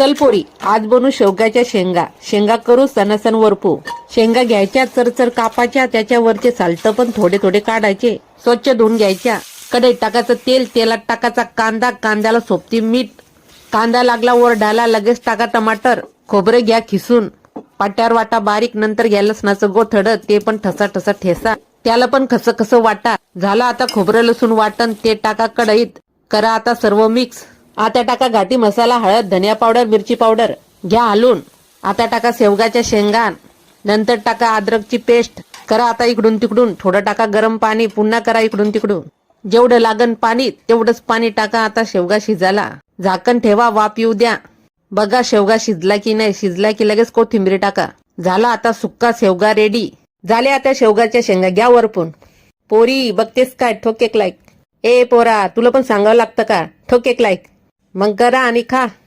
चल पोरी आज बनू शेवग्याच्या शेंगा. शेंगा करू सणासण वरपू. शेंगा घ्यायच्या चरचर कापाच्या त्याच्यावरचे सालत पण थोडे थोडे काढायचे. स्वच्छ धुवून घ्यायच्या. कढईत टाकायचं तेल तेलात टाकायचा कांदा कांद्याला सोबती मीठ. कांदा लागला वर डाला लगेच टाका टमाटर. खोबरे घ्या खिसून. पाट्यावर वाटा बारीक नंतर घ्या लसणाचं गोथड ते पण ठसा ठसा ठेसा. त्याला पण खस खस वाटा. झालं आता खोबरं लसूण वाटण ते टाका कढईत. करा आता सर्व मिक्स आता टाका घाटी मसाला हळद धनिया पावडर मिरची पावडर. घ्या हलून आता टाका शेवगाच्या शेंगा नंतर टाका अद्रकची पेस्ट. करा आता इकडून तिकडून. थोडं टाका गरम पाणी. पुन्हा करा इकडून तिकडून. जेवढं लागन पाणी तेवढंच पाणी टाका आता शेवगा शिजायला. झाकण ठेवा वाफ येऊ द्या. बघा शेवगा शिजला की नाही. शिजला की लगेच कोथिंबीर टाका. झाला आता सुक्का शेवगा रेडी झाले आता शेवगाच्या शेंगा. घ्या वरपून. पोरी बघतेस काय? ठोक एक लाईक ए पोरा तुला पण सांगावं लागतं का? ठोक एक लाईक manggarani ka.